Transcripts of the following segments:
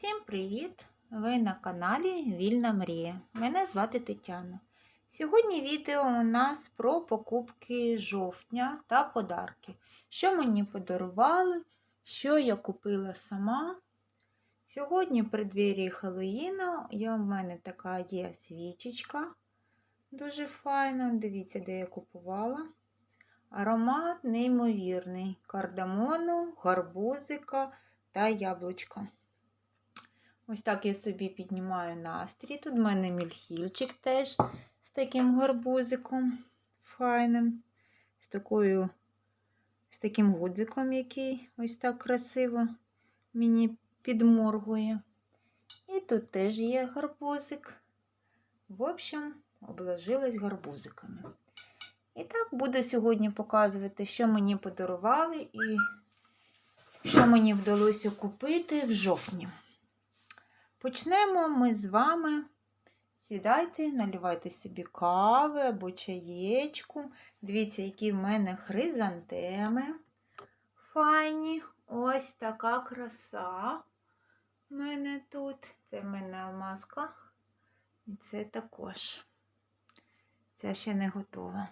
Всім привіт! Ви на каналі Вільна Мрія. Мене звати Тетяна. Сьогодні відео у нас про покупки жовтня та подарки. Що мені подарували, що я купила сама. Сьогодні при двері Хеллоїна я, в мене така є свічечка. Дуже файна. Дивіться, де я купувала. Аромат неймовірний. Кардамону, гарбузика та яблучка. Ось так я собі піднімаю настрій. Тут в мене мільхільчик теж з таким гарбузиком файним, з такою, з таким гудзиком, який ось так красиво мені підморгує. І тут теж є гарбузик. В общем, обложилась гарбузиками. І так буду сьогодні показувати, що мені подарували і що мені вдалося купити в жовтні. Почнемо ми з вами. Сідайте, наливайте собі кави або чаєчку. Дивіться, які в мене хризантеми. Файні. Ось така краса в мене тут. Це в мене маска. І це також. Це ще не готова.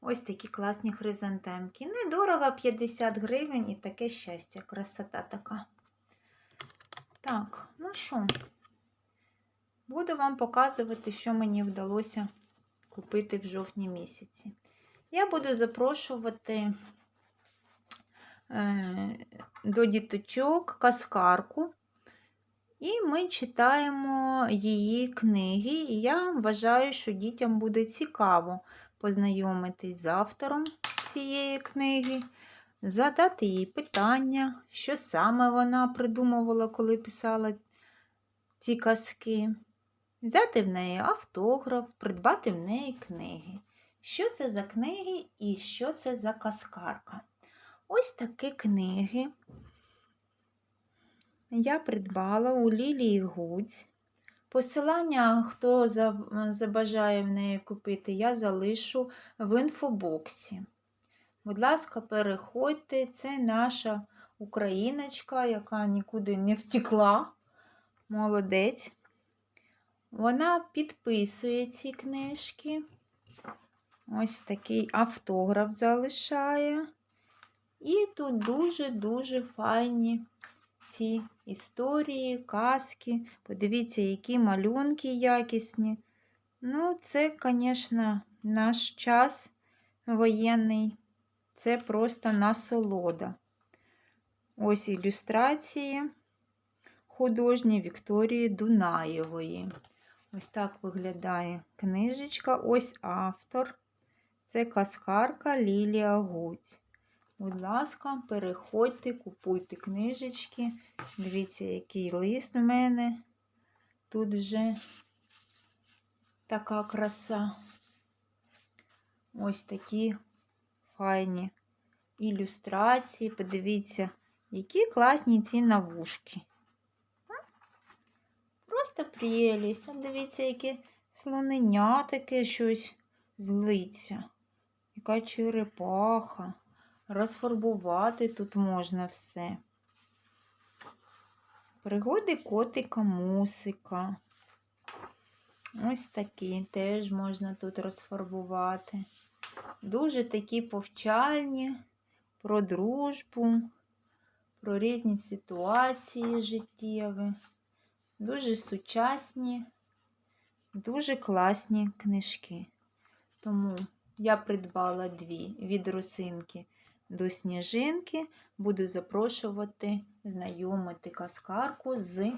Ось такі класні хризантемки. Недорого 50 гривень і таке щастя, красота така. Так, ну що, буду вам показувати, що мені вдалося купити в жовтні місяці. Я буду запрошувати е, до діточок каскарку, і ми читаємо її книги. І я вважаю, що дітям буде цікаво познайомитись з автором цієї книги задати їй питання, що саме вона придумувала, коли писала ці казки, взяти в неї автограф, придбати в неї книги. Що це за книги і що це за казкарка? Ось такі книги я придбала у Лілії Гуць. Посилання, хто забажає в неї купити, я залишу в інфобоксі. Будь ласка, переходьте, це наша україночка, яка нікуди не втекла. Молодець. Вона підписує ці книжки. Ось такий автограф залишає. І тут дуже-дуже файні ці історії, казки. Подивіться, які малюнки якісні. Ну, це, звісно, наш час воєнний. Це просто насолода. Ось ілюстрації художні Вікторії Дунаєвої. Ось так виглядає книжечка. Ось автор. Це каскарка Лілія Гуць. Будь ласка, переходьте, купуйте книжечки. Дивіться, який лист в мене. Тут вже така краса. Ось такі файні ілюстрації. Подивіться, які класні ці навушки. Просто прелість. Дивіться, яке слоненя таке щось злиться. Яка черепаха. Розфарбувати тут можна все. Пригоди котика мусика. Ось такі теж можна тут розфарбувати. Дуже такі повчальні про дружбу, про різні ситуації життєві, дуже сучасні, дуже класні книжки. Тому я придбала дві від русинки до сніжинки. Буду запрошувати знайомити каскарку з.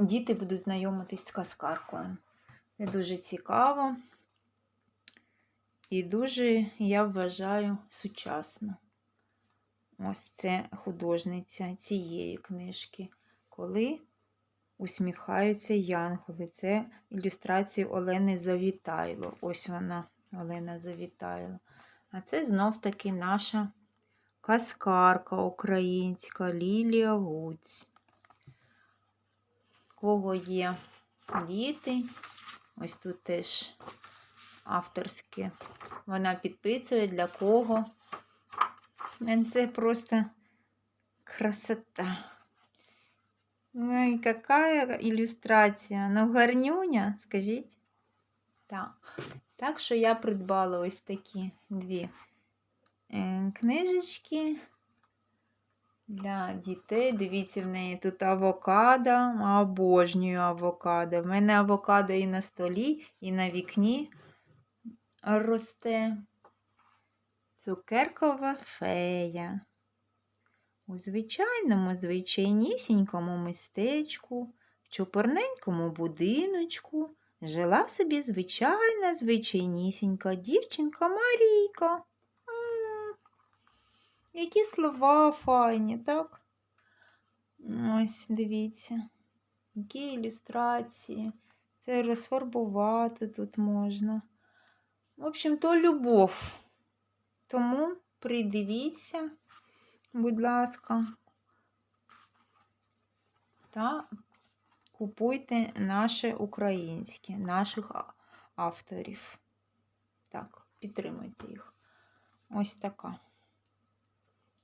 Діти будуть знайомитись з каскаркою. Це дуже цікаво. І дуже, я вважаю, сучасно. Ось це художниця цієї книжки, коли усміхаються янголи. Це ілюстрації Олени Завітайло. Ось вона, Олена Завітайло. А це знов-таки наша каскарка українська Лілія Гуць. Кого є діти? Ось тут теж авторське. Вона підписує для кого. Це просто красота. Ой, какая ілюстрація. Ну, гарнюня, скажіть. Так. Так що я придбала ось такі дві е, книжечки для дітей. Дивіться, в неї тут авокадо. Обожнюю авокадо. В мене авокадо і на столі, і на вікні росте. Цукеркова фея. У звичайному, звичайнісінькому містечку, в чопорненькому будиночку жила собі звичайна, звичайнісінька дівчинка Марійка. Які слова файні, так? Ось, дивіться, які ілюстрації. Це розфарбувати тут можна. В общем, то любов. Тому придивіться, будь ласка, та купуйте наше українське, наших авторів. Так, підтримуйте їх. Ось така.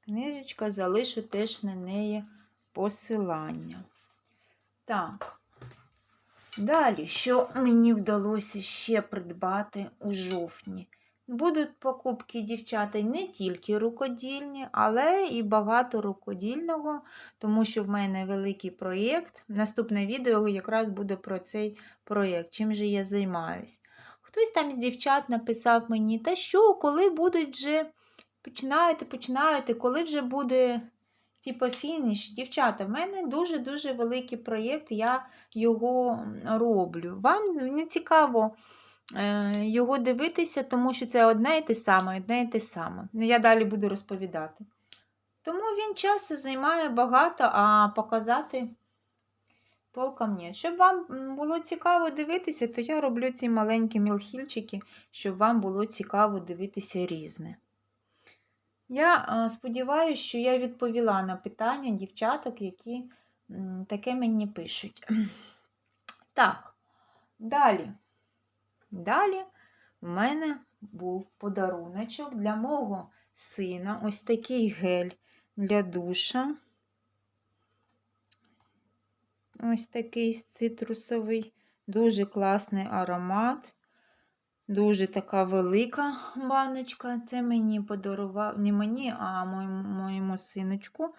Книжечка, залишу теж на неї посилання. Так. Далі, що мені вдалося ще придбати у жовтні? Будуть покупки дівчата не тільки рукодільні, але і багато рукодільного, тому що в мене великий проєкт. Наступне відео якраз буде про цей проєкт, чим же я займаюсь. Хтось там з дівчат написав мені, та що, коли будуть вже починаєте, починаєте, коли вже буде типу, фініш. Дівчата, в мене дуже-дуже великий проєкт, я його роблю. Вам не цікаво е, його дивитися, тому що це одне і те саме, одне і те саме. Ну, я далі буду розповідати. Тому він часу займає багато, а показати толком ні. Щоб вам було цікаво дивитися, то я роблю ці маленькі мілхільчики, щоб вам було цікаво дивитися різне. Я сподіваюся, що я відповіла на питання дівчаток, які таке мені пишуть. Так, далі. Далі в мене був подаруночок для мого сина. Ось такий гель для душа. Ось такий цитрусовий, дуже класний аромат. Дуже така велика баночка. Це мені подарував, не мені, а моєму, моєму синочку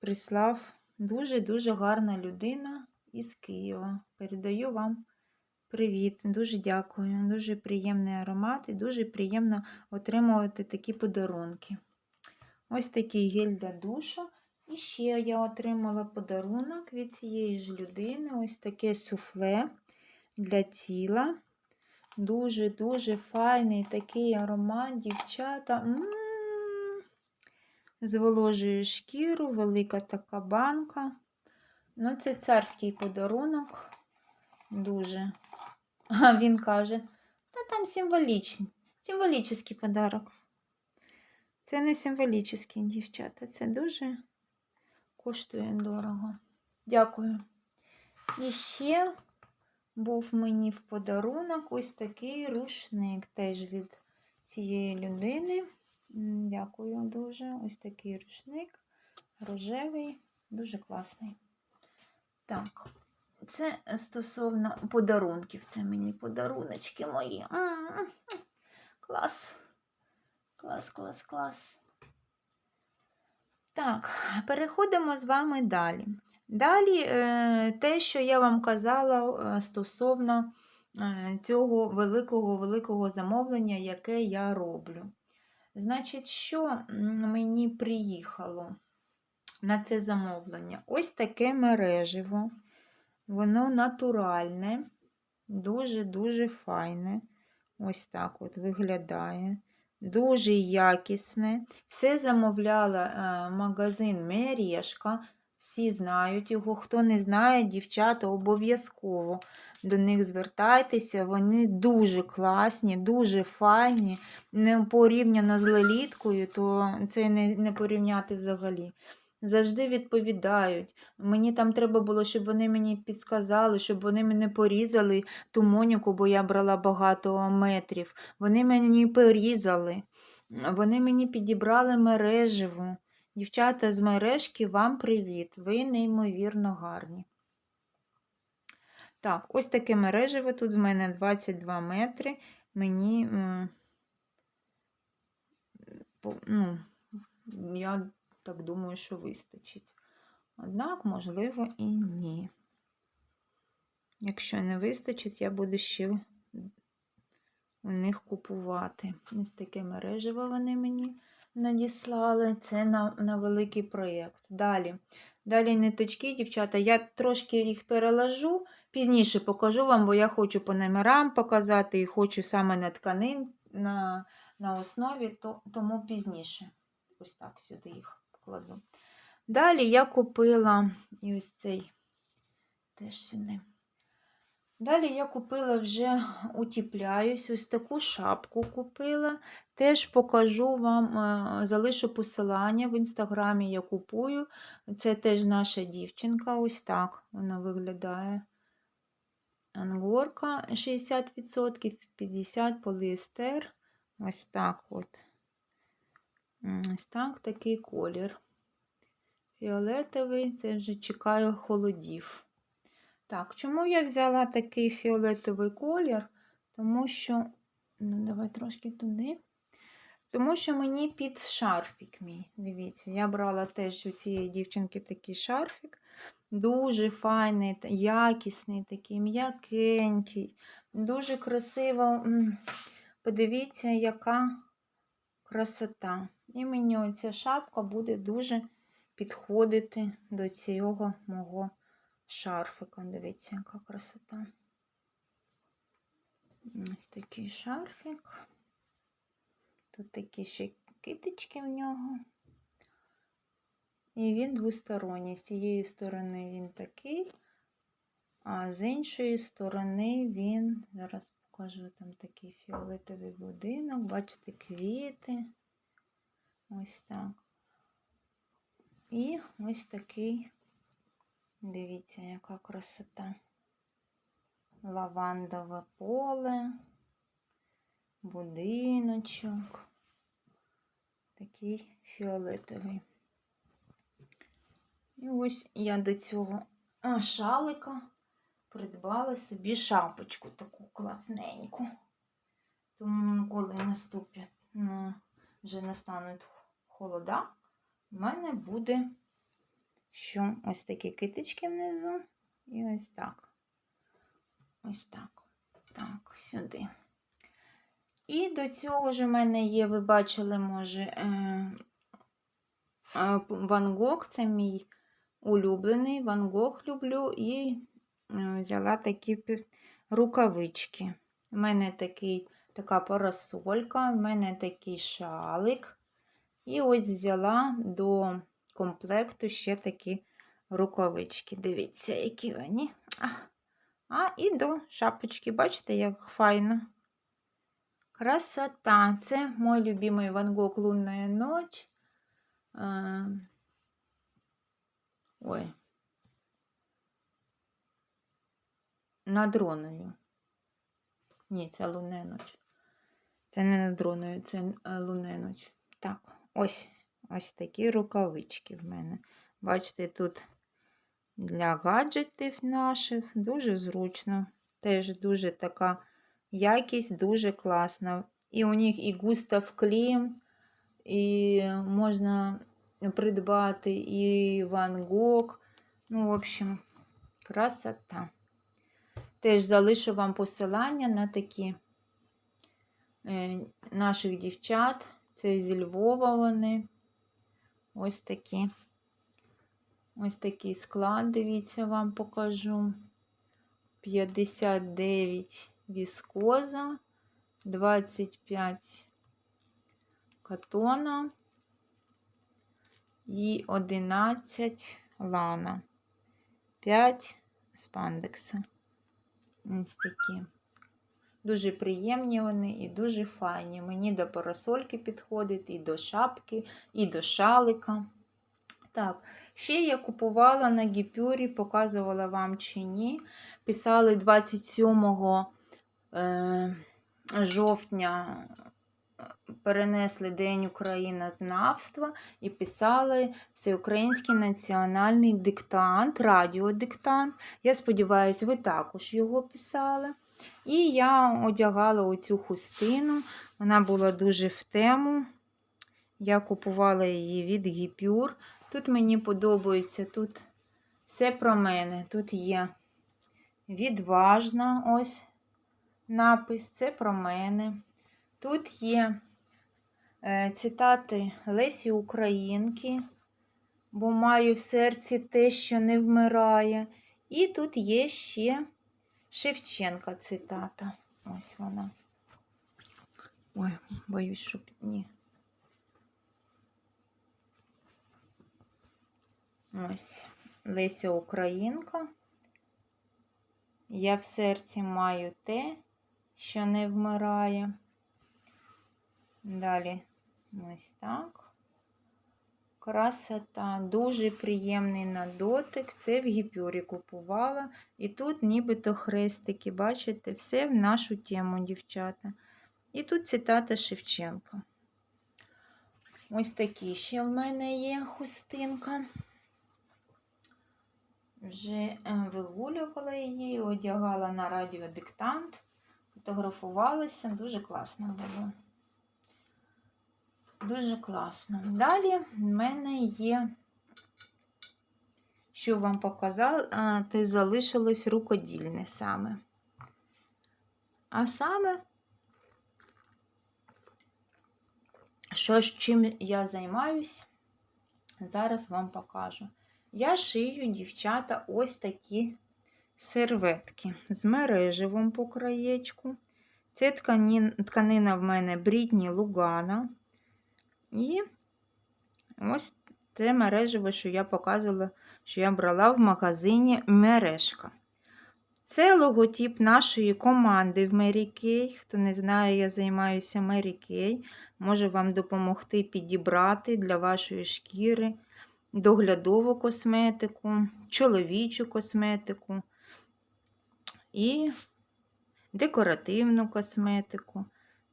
прислав дуже-дуже гарна людина із Києва. Передаю вам привіт. Дуже дякую. Дуже приємний аромат і дуже приємно отримувати такі подарунки. Ось такий гель для душу. І ще я отримала подарунок від цієї ж людини. Ось таке суфле для тіла. Дуже-дуже файний такий аромат, дівчата. М-м-м. Зволожує шкіру, велика така банка. Ну, це царський подарунок. Дуже. А він каже, та там символічний, символічний подарок. Це не символічний, дівчата. Це дуже коштує дорого. Дякую. І ще був мені в подарунок ось такий рушник теж від цієї людини. Дякую дуже. Ось такий рушник. Рожевий, дуже класний. Так, це стосовно подарунків. Це мені подаруночки мої. М, Клас. Клас, клас, клас. Так, переходимо з вами далі. Далі е, те, що я вам казала е, стосовно е, цього великого-великого замовлення, яке я роблю. Значить, що мені приїхало на це замовлення? Ось таке мереживо. Воно натуральне, дуже-дуже файне. Ось так от виглядає. Дуже якісне. Все замовляла магазин Мережка. Всі знають його. Хто не знає, дівчата обов'язково до них звертайтеся. Вони дуже класні, дуже файні. Не порівняно з леліткою, то це не, не порівняти взагалі. Завжди відповідають. Мені там треба було, щоб вони мені підсказали, щоб вони мене порізали ту моніку, бо я брала багато метрів. Вони мені порізали. Вони мені підібрали мереживу. Дівчата з мережки, вам привіт! Ви неймовірно гарні. Так, ось таке мережево. Тут в мене 22 метри. Мені, ну, я так думаю, що вистачить. Однак, можливо, і ні. Якщо не вистачить, я буду ще у них купувати. Ось таке мережево вони мені надіслали. Це на, на великий проєкт. Далі. Далі ниточки, дівчата. Я трошки їх переложу, пізніше покажу вам, бо я хочу по номерам показати і хочу саме на тканин на, на основі, то, тому пізніше. Ось так сюди їх покладу. Далі я купила і ось цей теж сюди. Далі я купила вже утіпляюсь, ось таку шапку купила. Теж покажу вам, е, залишу посилання в інстаграмі я купую. Це теж наша дівчинка, ось так вона виглядає. Ангорка 60%, 50% поліестер. Ось так от. Ось так такий колір. Фіолетовий, це вже чекаю холодів. Так, чому я взяла такий фіолетовий колір? Тому що, ну, давай трошки туди. Тому що мені під шарфік мій. Дивіться, я брала теж у цієї дівчинки такий шарфік. Дуже файний, якісний, такий м'якенький, дуже красиво. Подивіться, яка красота. І мені оця шапка буде дуже підходити до цього мого шарфика. Дивіться, яка красота. Ось такий шарфик. Тут такі ще китички в нього. І він двосторонній. З цієї сторони він такий, а з іншої сторони він, зараз покажу там такий фіолетовий будинок, бачите, квіти. Ось так. І ось такий, дивіться, яка красота. Лавандове поле, будиночок. Такий фіолетовий. І ось я до цього шалика придбала собі шапочку таку класненьку. Тому, коли наступять, ну, вже настануть холода, в мене буде що ось такі китички внизу. І ось так. Ось так. Так, сюди. І до цього ж у мене є, ви бачили, може, е, е, Ван Гог, це мій улюблений. Ван Гог люблю і е, взяла такі рукавички. У мене такий, така парасолька, в мене такий шалик. І ось взяла до комплекту ще такі рукавички. Дивіться, які вони. А, а і до шапочки, бачите, як файно. Красота. Це мой любимий Ван Гог «Лунная ночь». Ой. Над Роною. Ні, це лунна ніч. Це не над Роною, це е, лунна ніч. Так, ось ось такі рукавички в мене. Бачите, тут для гаджетів наших дуже зручно. Теж дуже така якість, дуже класна. І у них і Густав Клім, і можна придбати, і Ван Гог. Ну, в общем, красота. Теж залишу вам посилання на такі е, наших дівчат. Це зі Львова вони. Ось такі. Ось такий склад, дивіться, вам покажу. 59 віскоза, 25 катона і 11 лана, 5 спандекса. Ось такі. Дуже приємні вони і дуже файні. Мені до парасольки підходить, і до шапки, і до шалика. Так, ще я купувала на гіпюрі, показувала вам чи ні. Писали 27 е, жовтня перенесли День Українознавства і писали Всеукраїнський національний диктант, радіодиктант. Я сподіваюся, ви також його писали. І я одягала оцю хустину. Вона була дуже в тему. Я купувала її від Гіпюр. Тут мені подобається, тут все про мене. Тут є відважна ось напис, це про мене. Тут є е, цитати Лесі Українки, бо маю в серці те, що не вмирає. І тут є ще Шевченка цитата. Ось вона. Ой, боюсь, щоб ні. Ось Леся Українка. Я в серці маю те, що не вмирає. Далі ось так. Красота, дуже приємний на дотик. Це в гіпюрі купувала. І тут нібито хрестики, бачите, все в нашу тему, дівчата. І тут цитата Шевченка. Ось такі ще в мене є хустинка. Вже е, вигулювала її, одягала на радіодиктант, фотографувалася, дуже класно було. Дуже класно. Далі в мене є, що вам показати, залишилось рукодільне саме. А саме, що ж чим я займаюсь, зараз вам покажу. Я шию, дівчата, ось такі серветки з мереживом по краєчку. Це тканина в мене Брітні Лугана. І ось те мережево, що я показувала, що я брала в магазині мережка. Це логотип нашої команди в Kay. Хто не знає, я займаюся Kay. Можу вам допомогти підібрати для вашої шкіри доглядову косметику, чоловічу косметику і декоративну косметику.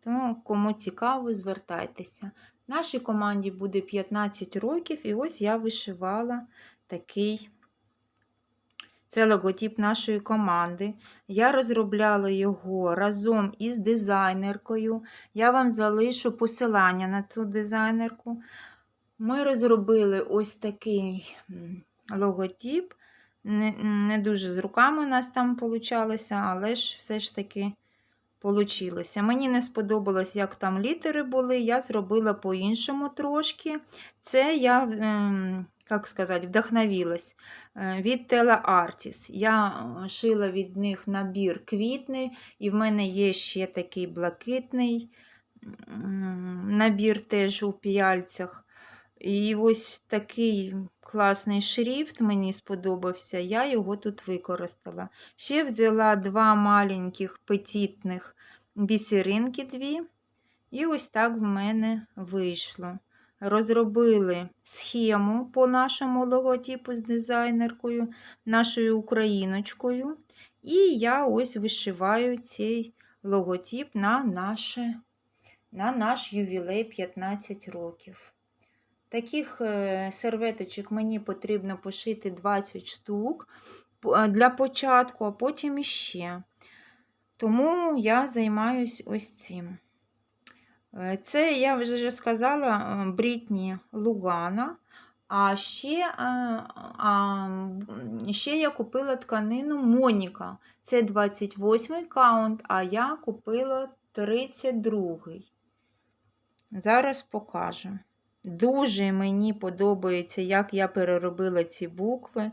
Тому, кому цікаво, звертайтеся. Нашій команді буде 15 років, і ось я вишивала такий це логотип нашої команди. Я розробляла його разом із дизайнеркою. Я вам залишу посилання на цю дизайнерку. Ми розробили ось такий логотип. Не, не дуже з руками у нас там вийшло, але ж все ж таки получилося. Мені не сподобалось, як там літери були, я зробила по-іншому трошки. Це я, ем, як сказати, вдохновилась е, від Tela Artis. Я е, шила від них набір квітний, і в мене є ще такий блакитний набір теж у піяльцях. І ось такий класний шрифт мені сподобався, я його тут використала. Ще взяла два маленьких петітних бісеринки дві. І ось так в мене вийшло. Розробили схему по нашому логотипу з дизайнеркою, нашою україночкою. І я ось вишиваю цей логотип на, наше, на наш ювілей 15 років. Таких е, серветочок мені потрібно пошити 20 штук е, для початку, а потім іще. Тому я займаюсь ось цим. Е, це, я вже сказала, Брітні Лугана. А ще а, ще я купила тканину Моніка. Це 28 каунт, а я купила 32. Зараз покажу. Дуже мені подобається, як я переробила ці букви.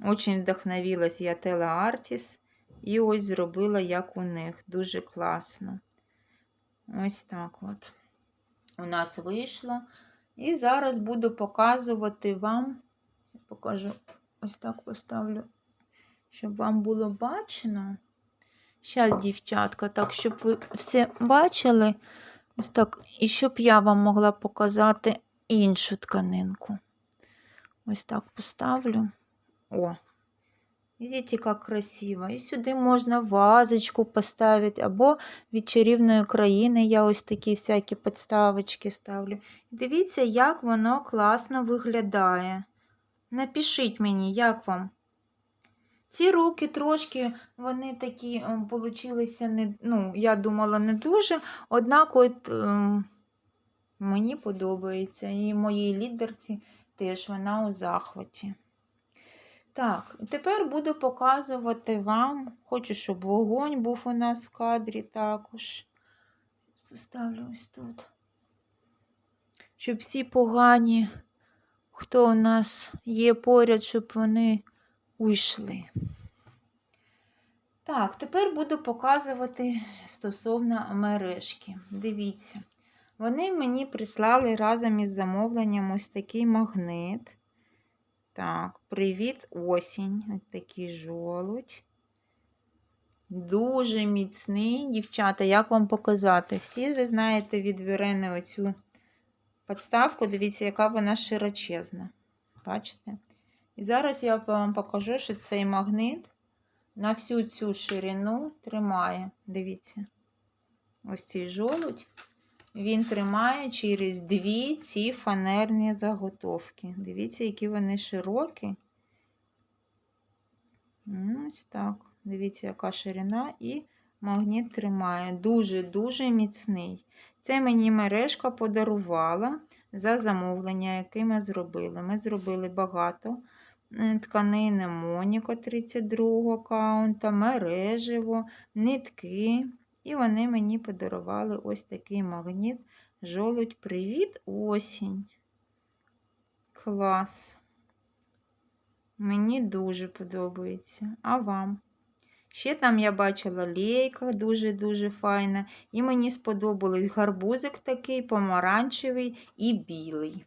Очень вдохновилась я Тела Артіс. І ось зробила, як у них. Дуже класно. Ось так от. У нас вийшло. І зараз буду показувати вам. Покажу, ось так поставлю, щоб вам було бачено. Зараз, дівчатка, так, щоб ви все бачили. Ось так. І щоб я вам могла показати іншу тканинку. Ось так поставлю. О, Видите, как красиво. І сюди можна вазочку поставити, або від чарівної країни я ось такі всякі підставочки ставлю. Дивіться, як воно класно виглядає. Напишіть мені, як вам. Ці руки трошки, вони такі ем, получилися, не, ну, я думала, не дуже. Однак от ем, мені подобається. І моїй лідерці теж вона у захваті. Так, тепер буду показувати вам. Хочу, щоб вогонь був у нас в кадрі також. Поставлю ось тут. Щоб всі погані, хто у нас є поряд, щоб вони уйшли. Так, тепер буду показувати стосовно мережки. Дивіться, вони мені прислали разом із замовленням ось такий магнит. Так, привіт, осінь. Ось такий жолудь. Дуже міцний, дівчата, як вам показати? Всі ви знаєте від Вірени оцю підставку, дивіться, яка вона широчезна. Бачите? І зараз я вам покажу, що цей магнит на всю цю ширину тримає. Дивіться, ось цей жолудь. Він тримає через дві ці фанерні заготовки. Дивіться, які вони широкі. Ось так. Дивіться, яка ширина, і магніт тримає. Дуже-дуже міцний. Це мені мережка подарувала за замовлення, яке ми зробили. Ми зробили багато тканини Моніко 32 каунта, мережево, нитки. І вони мені подарували ось такий магніт. Жолудь, привіт, осінь. Клас. Мені дуже подобається. А вам? Ще там я бачила лейка, дуже-дуже файна. І мені сподобались гарбузик такий, помаранчевий і білий.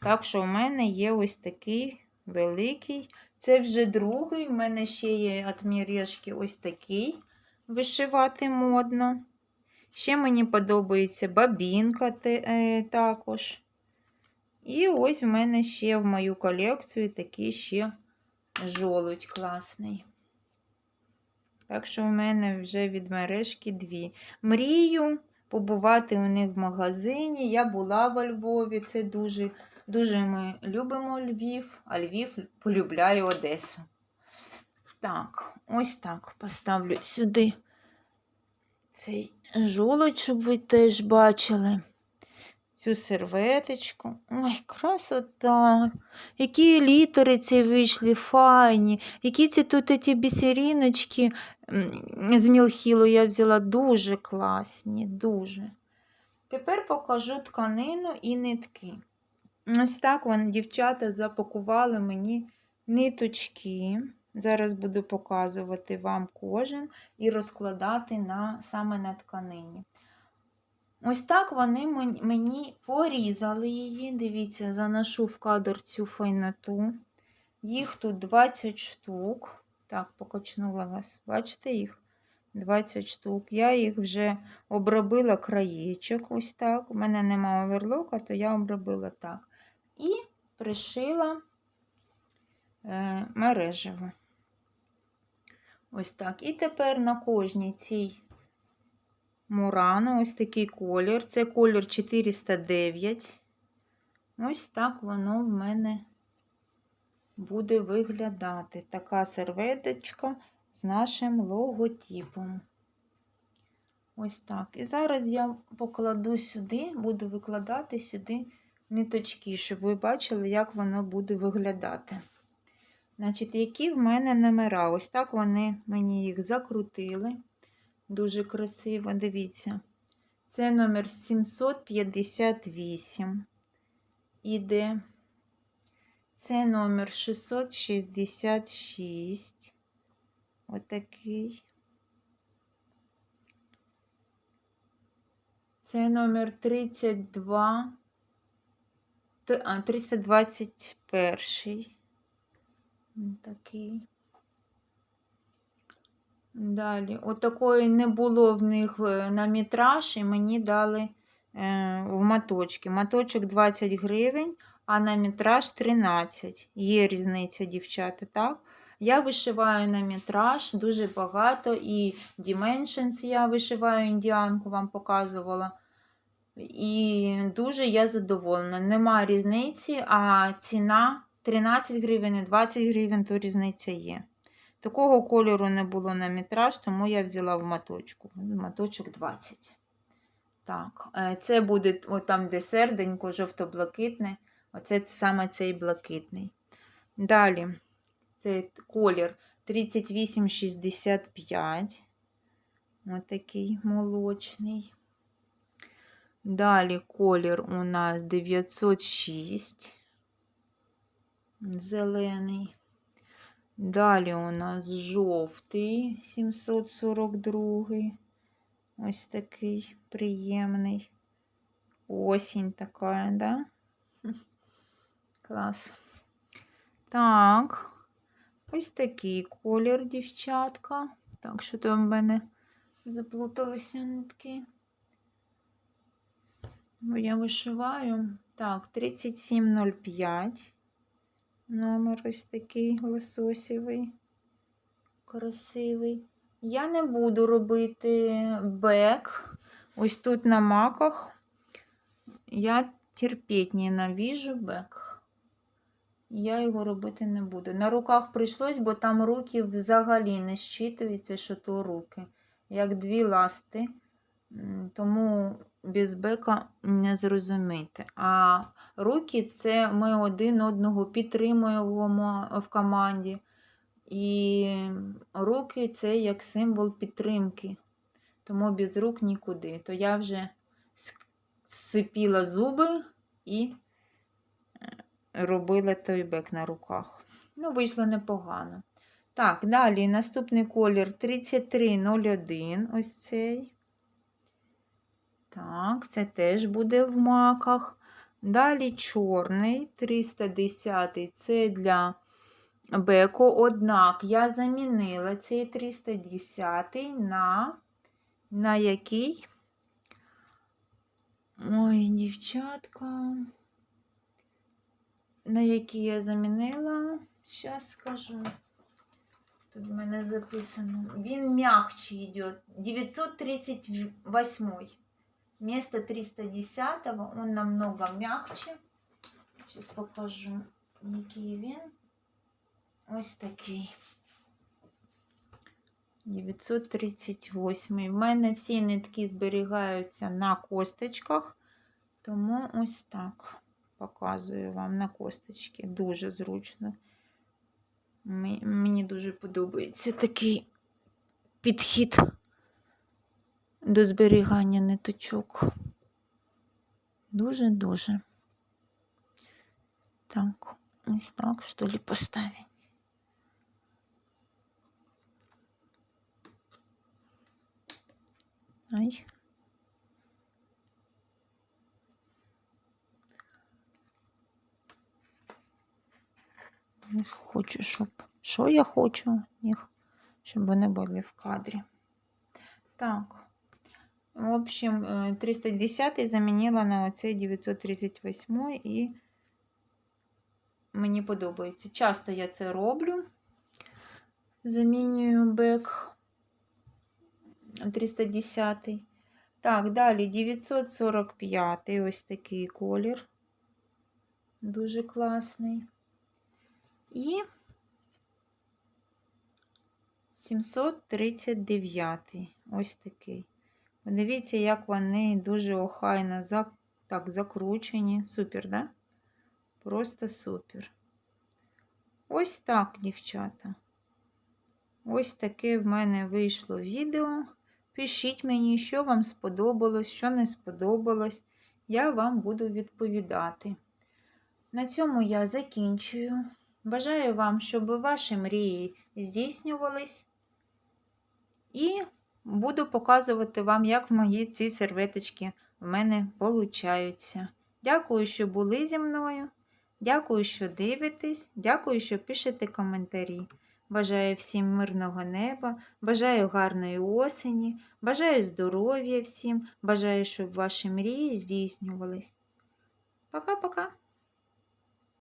Так що в мене є ось такий великий. Це вже другий. В мене ще є від мірежки ось такий вишивати модно. Ще мені подобається бабінка е, також. І ось в мене ще в мою колекцію такий ще жолудь класний. Так що в мене вже від мережки дві. Мрію побувати у них в магазині. Я була во Львові. Це дуже дуже ми любимо Львів, а Львів полюбляє Одесу. Так, ось так поставлю сюди цей жолудь, щоб ви теж бачили. Цю серветочку. Ой, красота! Які літери ці вийшли файні, які ці тут ці бісеріночки з мілхілу я взяла дуже класні, дуже. Тепер покажу тканину і нитки. Ось так вони, дівчата, запакували мені ниточки. Зараз буду показувати вам кожен і розкладати на, саме на тканині. Ось так вони мені порізали її. Дивіться, заношу в кадр цю файноту. Їх тут 20 штук. Так, покачнула вас. Бачите їх? 20 штук. Я їх вже обробила краєчок. Ось так. У мене нема оверлока, то я обробила так. І пришила е, мережево. Ось так. І тепер на кожній цій Мурано, ось такий колір. Це колір 409. Ось так воно в мене буде виглядати. Така серветочка з нашим логотипом. Ось так. І зараз я покладу сюди, буду викладати сюди ниточки, щоб ви бачили, як воно буде виглядати. Значить, які в мене номера? Ось так вони мені їх закрутили. Дуже красиво, дивіться. Це номер 758 іде. Це номер 666. Отакий. Це номер 32, а, 321. Такий. Далі, отакої не було в них е, на метраж, і мені дали е, в маточки. Маточок 20 гривень, а на метраж 13. Є різниця, дівчата, так? Я вишиваю на метраж дуже багато, і Dimensions я вишиваю індіанку, вам показувала. І дуже я задоволена. Нема різниці, а ціна 13 гривень і 20 гривень, то різниця є. Такого кольору не було на метраж, тому я взяла в моточку. Моточок 20. Так, е, це буде от там, де серденько, жовто-блакитне. Оце саме цей блакитний. Далі, це колір 3865. Отакий молочний. Далі колір у нас 906. Зелений. Далі у нас жовтий 742. Ось такий приємний. Осінь така, да? Клас. Так. Ось такий колір, дівчатка. Так, що там в мене заплуталися нитки. Бо я вишиваю. Так, 3705. Номер ось такий лососєвий, красивий. Я не буду робити бек. Ось тут на маках. Я терпіть ненавіжу бек. Я його робити не буду. На руках прийшлось, бо там руки взагалі не щитуються, що то руки. Як дві ласти. Тому без бека не зрозуміти. А руки це ми один одного підтримуємо в команді. І руки це як символ підтримки. Тому без рук нікуди. То я вже сцепила зуби і е, робила той бек на руках. Ну, вийшло непогано. Так, далі наступний колір 3301. Ось цей. Так, це теж буде в маках. Далі чорний 310 це для беку. Однак я замінила цей 310 на, на який? Ой, дівчатка. На який я замінила? Зараз скажу. Тут в мене записано. Він м'якче йде. 938. Вместо 310 он намного мягче. Сейчас покажу, який він. Ось такий. 938. В мене всі нитки зберігаються на косточках, тому ось так показую вам на косточки. Дуже зручно. Мені дуже подобається такий підхід до зберігання ниточок. Дуже-дуже. Так, ось так, що ли, поставить. Ай. Хочу, щоб. Що я хочу? Щоб вони були в кадрі. Так. В общем, е, 310 замінила на оцей 938 і мені подобається. Часто я це роблю. Замінюю бек 310. Так, далі 945 ось такий колір. Дуже класний. І 739 ось такий. Подивіться, як вони дуже охайно зак... так, закручені. Супер, да? Просто супер. Ось так, дівчата. Ось таке в мене вийшло відео. Пишіть мені, що вам сподобалось, що не сподобалось. Я вам буду відповідати. На цьому я закінчую. Бажаю вам, щоб ваші мрії здійснювались. І буду показувати вам, як мої ці серветочки в мене получаються. Дякую, що були зі мною. Дякую, що дивитесь. Дякую, що пишете коментарі. Бажаю всім мирного неба, бажаю гарної осені, бажаю здоров'я всім, бажаю, щоб ваші мрії здійснювались. Пока-пока!